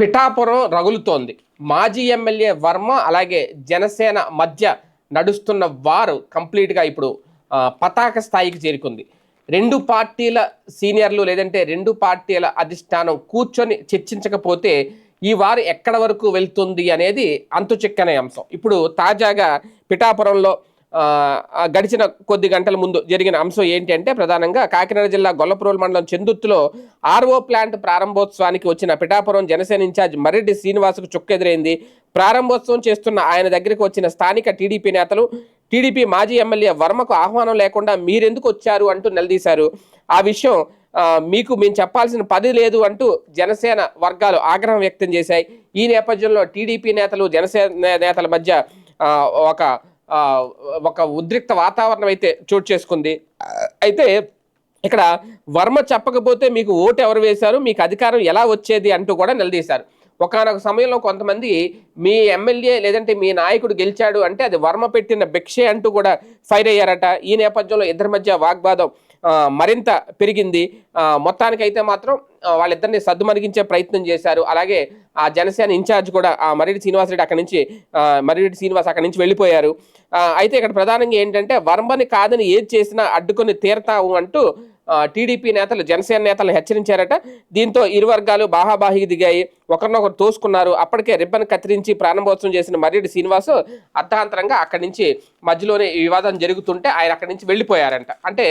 పిఠాపురం రగులుతోంది. మాజీ ఎమ్మెల్యే వర్మ అలాగే జనసేన మధ్య నడుస్తున్న వారు కంప్లీట్గా ఇప్పుడు పతాక స్థాయికి చేరుకుంది. రెండు పార్టీల సీనియర్లు లేదంటే రెండు పార్టీల అధిష్టానం కూర్చొని చర్చించకపోతే ఈ వారు ఎక్కడ వరకు వెళ్తుంది అనేది అంతు చిక్కనే అంశం. ఇప్పుడు తాజాగా పిఠాపురంలో గడిచిన కొద్ది గంటల ముందు జరిగిన అంశం ఏంటంటే ప్రధానంగా కాకినాడ జిల్లా గొల్లపురోలు మండలం చెందుత్తులో ఆర్ఓ ప్లాంట్ ప్రారంభోత్సవానికి వచ్చిన పిఠాపురం జనసేన ఇన్ఛార్జ్ మర్రెడ్డి శ్రీనివాసుకు చుక్కెదురైంది. ప్రారంభోత్సవం చేస్తున్న ఆయన దగ్గరికి వచ్చిన స్థానిక టీడీపీ నేతలు టీడీపీ మాజీ ఎమ్మెల్యే వర్మకు ఆహ్వానం లేకుండా మీరెందుకు వచ్చారు అంటూ నిలదీశారు. ఆ విషయం మీకు మేము చెప్పాల్సిన పది లేదు అంటూ జనసేన వర్గాలు ఆగ్రహం వ్యక్తం చేశాయి. ఈ నేపథ్యంలో టీడీపీ నేతలు జనసేన నేతల మధ్య ఒక ఒక ఉద్రిక్త వాతావరణం అయితే చోటు చేసుకుంది. అయితే ఇక్కడ వర్మ చెప్పకపోతే మీకు ఓటు ఎవరు వేశారు? మీకు అధికారం ఎలా వచ్చేది అంటూ కూడా నిలదీశారు. ఒకనొక సమయంలో కొంతమంది మీ ఎమ్మెల్యే లేదంటే మీ నాయకుడు గెలిచాడు అంటే అది వర్మ పెట్టిన భిక్షే అంటూ కూడా ఫైర్ అయ్యారట. ఈ నేపథ్యంలో ఇద్దరి మధ్య వాగ్వాదం మరింత పెరిగింది. మొత్తానికైతే మాత్రం వాళ్ళిద్దరిని సద్దుమణిగించే ప్రయత్నం చేశారు. అలాగే ఆ జనసేన ఇన్ఛార్జ్ కూడా ఆ మర్రెడ్డి శ్రీనివాసరెడ్డి అక్కడి నుంచి ఆ, మర్రెడ్డి శ్రీనివాస్ అక్కడి నుంచి వెళ్ళిపోయారు. అయితే ఇక్కడ ప్రధానంగా ఏంటంటే వర్మని కాదని ఏది చేసినా అడ్డుకొని తీరతావు అంటూ టీడీపీ నేతలు జనసేన నేతలను హెచ్చరించారట. దీంతో ఇరు వర్గాలు బాహాబాహికి దిగాయి. ఒకరినొకరు తోసుకున్నారు. అప్పటికే రిబ్బన్ కత్తిరించి ప్రారంభోత్సవం చేసిన మర్రెడ్డి శ్రీనివాసు అర్థాంతరంగా అక్కడి నుంచి మధ్యలోనే వివాదం జరుగుతుంటే ఆయన అక్కడి నుంచి వెళ్ళిపోయారంట. అంటే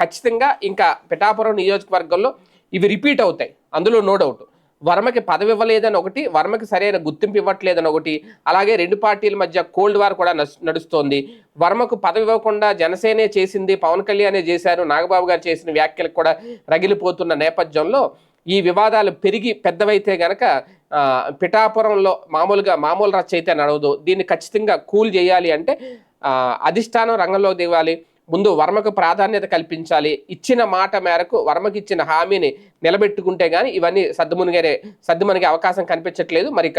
ఖచ్చితంగా ఇంకా పిఠాపురం నియోజకవర్గంలో ఇవి రిపీట్ అవుతాయి. అందులో నో డౌట్. వర్మకి పదవి ఇవ్వలేదని ఒకటి వర్మకి సరైన గుర్తింపు ఇవ్వట్లేదని ఒకటి అలాగే రెండు పార్టీల మధ్య కోల్డ్ వార్ కూడా నడుస్తోంది. వర్మకు పదవి ఇవ్వకుండా జనసేనే చేసింది పవన్ కళ్యాణే చేశారు నాగబాబు గారు చేసిన వ్యాఖ్యలకు కూడా రగిలిపోతున్న నేపథ్యంలో ఈ వివాదాలు పెరిగి పెద్దవైతే గనక పిఠాపురంలో మామూలుగా మామూలు రచ్చ అయితే నడవదు. దీన్ని ఖచ్చితంగా కూల్ చేయాలి అంటే అధిష్టానం రంగంలోకి దిగాలి. ముందు వర్మకు ప్రాధాన్యత కల్పించాలి. ఇచ్చిన మాట మేరకు వర్మకి ఇచ్చిన హామీని నిలబెట్టుకుంటే కానీ ఇవన్నీ సద్దుమునిగే సద్దుమనిగే అవకాశం కనిపించట్లేదు. మరి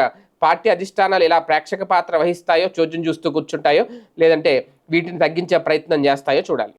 పార్టీ అధిష్టానాలు ఇలా ప్రేక్షక పాత్ర వహిస్తాయో చోద్యం చూస్తూ కూర్చుంటాయో లేదంటే వీటిని తగ్గించే ప్రయత్నం చేస్తాయో చూడాలి.